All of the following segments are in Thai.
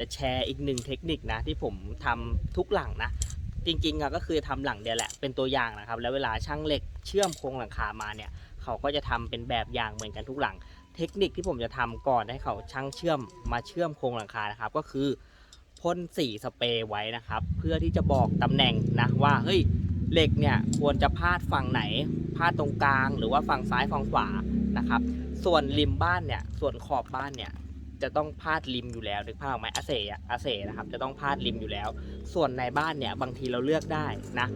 จะแชร์อีกหนึ่งเทคนิคนะที่ผมทำทุกหลังนะจริงๆอะก็คือทำหลังเดียวแหละเป็นตัวอย่างนะครับ แล้วเวลาช่างเหล็กเชื่อมโครงหลังคามาเนี่ยเขาก็จะทำเป็นแบบอย่างเหมือนกันทุกหลัง เทคนิคที่ผมจะทำก่อนให้เขาช่างเชื่อมมาเชื่อมโครงหลังคานะครับ ก็คือพ่นสีสเปรย์ไว้นะครับ เพื่อที่จะบอกตำแหน่งนะว่าเฮ้ยเหล็กเนี่ยควรจะพาดฝั่งไหนพาดตรงกลาง หรือว่าฝั่งซ้ายฝั่งขวานะครับ ส่วนริมบ้านเนี่ยส่วนขอบบ้านเนี่ย จะต้องพาดริมอยู่แล้วนึกภาพออกไหมอาเซอะอาเซนะครับจะต้องพาดริมอยู่แล้ว ส่วนในบ้านเนี่ยบางทีเราเลือกได้นะ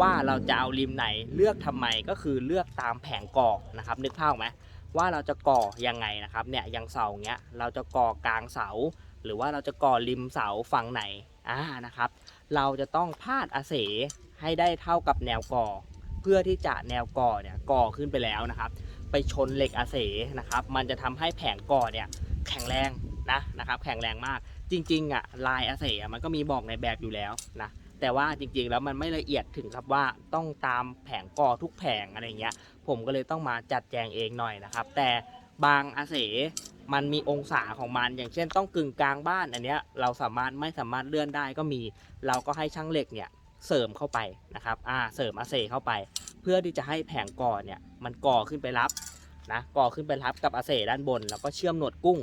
ว่าเราจะเอาริมไหนเลือกทำไมก็คือเลือกตามแผงก่อนะครับ นึกภาพออกไหมว่าเราจะก่อยังไงนะครับเนี่ยอย่างเสาเงี้ยเราจะก่อกลางเสา หรือว่าเราจะก่อริมเสาฝั่งไหนอ่านะครับ เราจะต้องพาดอาเสให้ได้เท่ากับแนวก่อ เพื่อที่จะแนวก่อเนี่ยก่อขึ้นไปแล้วนะครับ ไปชนเหล็กอาเสนะครับ มันจะทำให้แผงก่อเนี่ย แข็งแรงนะนะครับ แข็งแรงมาก จริง ๆอะลายอาเสอะมันก็มีบอกในแบบอยู่แล้วนะแต่ว่าจริงๆแล้วมันไม่ละเอียดถึงครับว่าต้องตามแผงก่อทุกแผงอะไรเงี้ย ผมก็เลยต้องมาจัดแจงเองหน่อยนะครับ แต่บางอาเสมันมีองศาของมัน อย่างเช่นต้องกึ่งกลางบ้านอันเนี้ยเราสามารถไม่สามารถเลื่อนได้ก็มี เราก็ให้ช่างเหล็กเนี่ยเสริมเข้าไปนะครับอ่าเสริมอาเสเข้าไป เพื่อที่จะให้แผงก่อเนี่ยมันก่อขึ้นไปรับ นะก่อขึ้นไปรับกับอาเสด้านบน แล้วก็เชื่อมหนวดกุ้ง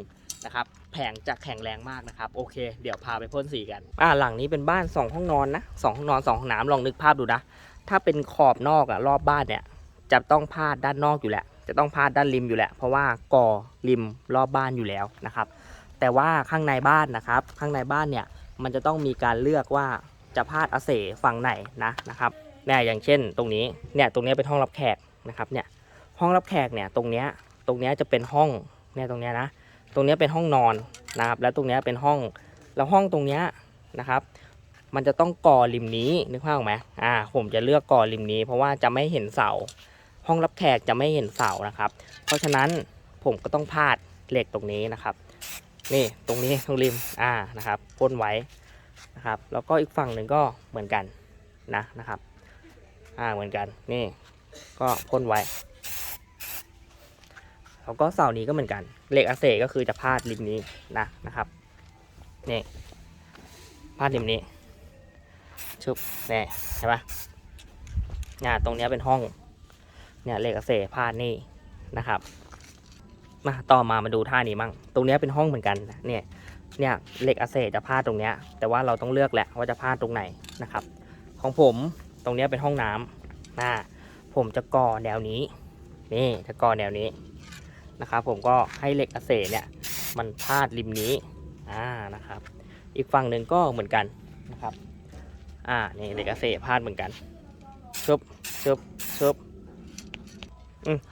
นะครับแผงจะแข็งแรงมากนะครับ โอเค เดี๋ยวพาไปพ่นสีกันอ่าหลังนี้เป็นบ้าน 2 ห้องนอนนะสองห้องนอน2ห้องน้ำลองนึกภาพดูนะ ถ้าเป็นขอบนอกอะรอบบ้านเนี่ยจะต้องพาดด้านนอกอยู่แหละ จะต้องพาดด้านริมอยู่แหละ เพราะว่าก่อริมรอบบ้านอยู่แล้วนะครับ แต่ว่าข้างในบ้านนะครับ ข้างในบ้านเนี่ยมันจะต้องมีการเลือกว่าจะพาดอาเสฝั่งไหนนะนะครับเนี่ยอย่างเช่น ตรงนี้เนี่ยตรงนี้เป็นห้องรับแขกนะครับเนี่ย ห้องรับแขกเนี่ยตรงเนี้ยตรงเนี้ยจะเป็นห้องเนี่ยตรงเนี้ยนะตรงเนี้ยเป็นห้องนอนนะครับ แล้วตรงเนี้ยเป็นห้องแล้วห้องตรงเนี้ยนะครับ มันจะต้องก่อริมนี้นึกภาพออกไหมอ่าผมจะเลือกก่อริมนี้ เพราะว่าจะไม่เห็นเสา ห้องรับแขกจะไม่เห็นเสานะครับ เพราะฉะนั้นผมก็ต้องพาดเหล็กตรงนี้นะครับ นี่ตรงนี้ตรงริมอ่านะครับพ่นไว้นะครับ แล้วก็อีกฝั่งหนึ่งก็เหมือนกันนะนะครับ อ่าเหมือนกันนี่ก็พ่นไว้ แล้วก็เสานี้ก็เหมือนกันเหล็กอาเซก็คือจะพาดริมนี้นะนะครับนี่พาดริมนี้ชุบนี่ใช่ปะเนี่ยตรงนี้เป็นห้องเนี่ยเหล็กอาเซพาดนี่นะครับมาต่อมามาดูท่านี้มั่งตรงนี้เป็นห้องเหมือนกันเนี่ยเนี่ยเหล็กอาเซจะพาดตรงเนี้ยแต่ว่าเราต้องเลือกแหละว่าจะพาดตรงไหนนะครับ ของผมตรงนี้เป็นห้องน้ำนะผมจะก่อแนวนี้ นี่จะก่อแนวนี้ นะครับผมก็ให้เหล็กอาเซเนี่ยมันพาดริมนี้อ่านะครับ อีกฝั่งหนึ่งก็เหมือนกันนะครับอ่านี่เหล็กอาเซพาดเหมือนกันชุบชุบชุบ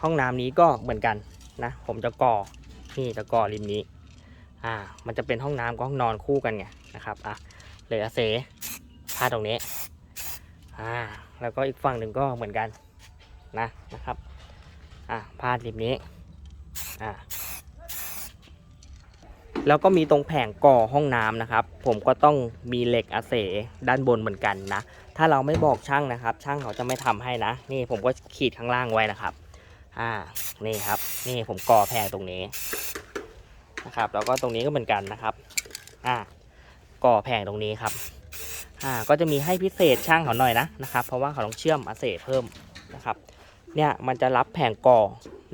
ห้องน้ำนี้ก็เหมือนกันนะผมจะก่อนี่จะก่อริมนี้อ่ามันจะเป็นห้องน้ำกับห้องนอนคู่กันไงนะครับอะเหล็กอาเซพาดตรงนี้อ่าแล้วก็อีกฝั่งหนึ่งก็เหมือนกันนะนะครับอะพาดริมนี้ อ่าแล้วก็มีตรงแผงก่อห้องน้ำนะครับ ผมก็ต้องมีเหล็กอาเสด้านบนเหมือนกันนะ ถ้าเราไม่บอกช่างนะครับ ช่างเขาจะไม่ทำให้นะ นี่ผมก็ขีดข้างล่างไว้นะครับ อ่า นี่ครับ นี่ผมก่อแผงตรงนี้นะครับ แล้วก็ตรงนี้ก็เหมือนกันนะครับ อ่า ก่อแผงตรงนี้ครับ อ่า ก็จะมีให้พิเศษช่างเขาหน่อยนะนะครับ เพราะว่าเขาต้องเชื่อมอาเสเพิ่มนะครับ เนี่ยมันจะรับแผงก่อ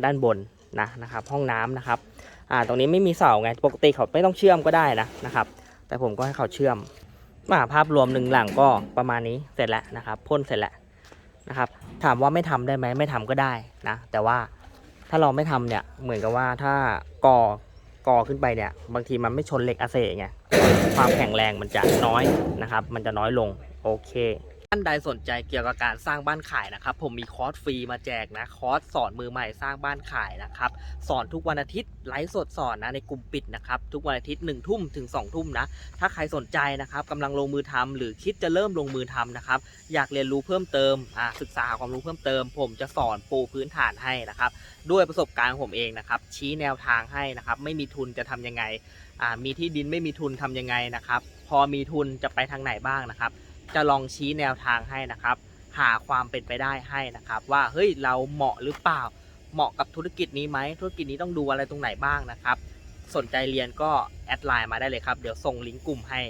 ด้านบน นะนะครับห้องน้ำนะครับอ่าตรงนี้ไม่มีเสาไงปกติเขาไม่ต้องเชื่อมก็ได้นะนะครับ แต่ผมก็ให้เขาเชื่อมมาภาพรวมหนึ่งหลังก็ประมาณนี้เสร็จแล้วนะครับพ่นเสร็จแล้วนะครับ ถามว่าไม่ทำได้ไหมไม่ทำก็ได้นะแต่ว่าถ้าเราไม่ทำเนี่ยเหมือนกับว่าถ้าก่อก่อขึ้นไปเนี่ย บางทีมันไม่ชนเหล็กอาเซไงความแข็งแรงมันจะน้อยนะครับ มันจะน้อยลงโอเค ท่านใดสนใจเกี่ยวกับการสร้างบ้านขายนะครับ ผมมีคอร์สฟรีมาแจกนะคอร์สสอนมือใหม่สร้างบ้านขายนะครับ สอนทุกวันอาทิตย์ไลฟ์สดสอนนะในกลุ่มปิดนะครับ ทุกวันอาทิตย์1นึ่ทุ่มถึง2องทุ่มนะ ถ้าใครสนใจนะครับกำลังลงมือทำหรือคิดจะเริ่มลงมือทำนะครับ อยากเรียนรู้เพิ่มเติมอ่าศึกษาความรู้เพิ่มเติม ผมจะสอนปูพื้นฐานให้นะครับ ด้วยประสบการณ์ของผมเองนะครับ ชี้แนวทางให้นะครับ ไม่มีทุนจะทำยังไงอ่ามีที่ดินไม่มีทุนทำยังไงนะครับ พอมีทุนจะไปทางไหนบ้างนะครับ จะลองชี้แนวทางให้นะครับ หาความเป็นไปได้ให้นะครับ ว่าเฮ้ยเราเหมาะหรือเปล่า เหมาะกับธุรกิจนี้ไหมธุรกิจนี้ต้องดูอะไรตรงไหนบ้างนะครับ สนใจเรียนก็แอดไลน์มาได้เลยครับ เดี๋ยวส่งลิงก์กลุ่มให้